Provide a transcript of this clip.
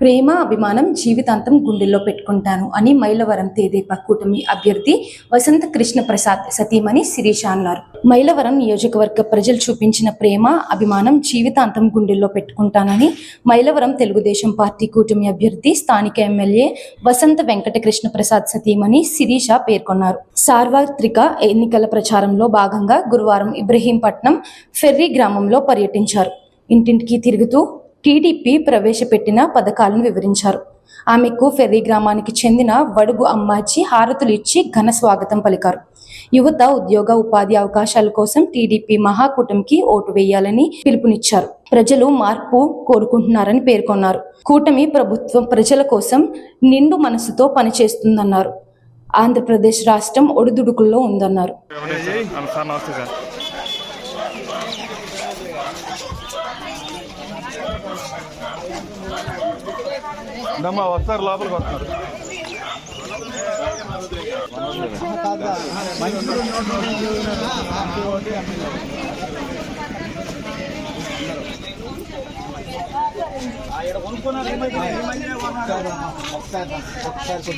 ప్రేమ అభిమానం జీవితాంతం గుండెల్లో పెట్టుకుంటాను అని మైలవరం తేదేపా కూటమి అభ్యర్థి వసంత కృష్ణ ప్రసాద్ సతీమణి శిరీష అన్నారు. మైలవరం నియోజకవర్గ ప్రజలు చూపించిన ప్రేమ అభిమానం జీవితాంతం గుండెల్లో పెట్టుకుంటానని మైలవరం తెలుగుదేశం పార్టీ కూటమి అభ్యర్థి స్థానిక ఎమ్మెల్యే వసంత వెంకటకృష్ణ ప్రసాద్ సతీమణి శిరీష పేర్కొన్నారు. సార్వత్రిక ఎన్నికల ప్రచారంలో భాగంగా గురువారం ఇబ్రహీంపట్నం ఫెర్రీ గ్రామంలో పర్యటించారు. ఇంటింటికి తిరుగుతూ టీడీపీ ప్రవేశపెట్టిన పథకాలను వివరించారు. ఆమెకు ఫెర్రీ గ్రామానికి చెందిన వడుగు అమ్మాచి హారతులు ఇచ్చి ఘన స్వాగతం పలికారు. యువత ఉద్యోగ ఉపాధి అవకాశాల కోసం టీడీపీ మహాకూటమికి ఓటు వేయాలని పిలుపునిచ్చారు. ప్రజలు మార్పు కోరుకుంటున్నారని పేర్కొన్నారు. కూటమి ప్రభుత్వం ప్రజల కోసం నిండు మనసుతో పనిచేస్తుందన్నారు. ఆంధ్రప్రదేశ్ రాష్ట్రం ఒడిదుడుకుల్లో ఉందన్నారు. దమ్మా వస్తారు లోపలికి వస్తారు. ఒకసారి ఒకసారి